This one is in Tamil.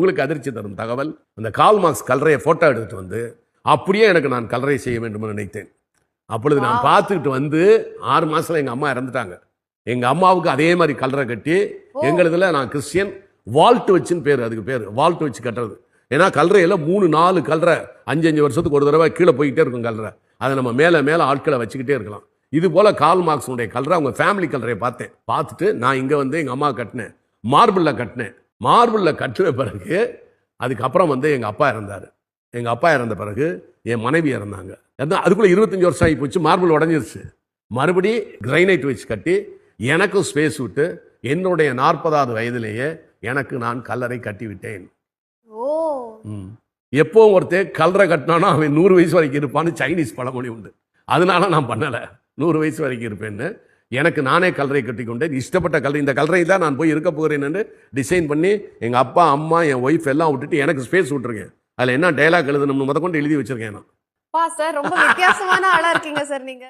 உங்களுக்கு அதிர்ச்சி தரும் தகவல். அந்த கால் மார்க்ஸ் கல்லறையை ஃபோட்டோ எடுத்துட்டு வந்து அப்படியே எனக்கு நான் கல்லறை செய்ய வேண்டும் நினைத்தேன். அப்பொழுது நான். பார்த்துக்கிட்டு வந்து ஆறு மாசத்துல எங்க அம்மா இறந்துட்டாங்க. எங்க அம்மாவுக்கு அதே மாதிரி கல்லறை கட்டி. எங்களுதுல நான் கிறிஸ்டியன் வால்ட் வச்சுன்னு பேர் அதுக்கு பேர் வால்ட் வச்சு கட்டுறது. ஏன்னா கல்லறையில மூணு நாலு கல்லறை அஞ்சு அஞ்சு வருஷத்துக்கு ஒரு தடவை கீழே போய்கிட்டே இருக்கும் கல்லறை அதை நம்ம மேலே மேலே ஆட்களை வச்சுக்கிட்டே இருக்கலாம். இது போல கால் மார்க்ஸுடைய கல்லறை அவங்க ஃபேமிலி கல்லறையை பார்த்தேன். பார்த்துட்டு நான் இங்கே வந்து எங்கள் அம்மா கட்டினேன். மார்பிளில் கட்டினேன். மார்பிளில் கட்டின பிறகு அதுக்கப்புறம் வந்து எங்கள் அப்பா இறந்தார். எங்கள் அப்பா இறந்த பிறகு என் மனைவி இறந்தாங்க. அதான் அதுக்குள்ளே இருபத்தஞ்சி வருஷம் ஆகி போச்சு மார்பிள் உடஞ்சிருச்சு. மறுபடி கிரைனைட் வச்சு கட்டி எனக்கும் ஸ்பேஸ் விட்டு என்னுடைய நாற்பதாவது வயதிலேயே எனக்கு நான் கல்லறை கட்டி விட்டேன் ஓ. ம். எப்பவும் ஒருத்தன் கல்லறை கட்டினானோ அவன் நூறு வயசு வரைக்கும் இருப்பான்னு சைனீஸ் பழமொழி உண்டு. அதனால நான் பண்ணலை. நூறு வயசு வரைக்கும் இருப்பேன்னு. எனக்கு நானே கல்லறை கட்டி கொண்டேன் இஷ்டப்பட்ட கல்லறை இந்த கல்லறை தான் நான் போய் இருக்க போகிறேன்னு டிசைன் பண்ணி எங்கள் அப்பா அம்மா என் ஒய்ஃப் எல்லாம் விட்டுட்டு எனக்கு ஸ்பேஸ் விட்டுருக்கேன். அதில் என்ன டைலாக் எழுதணும்னு முத கொண்டு எழுதி வச்சிருக்கேன் நான். சார் ரொம்ப வித்தியாசமான ஆளா இருக்கீங்க சார் நீங்க.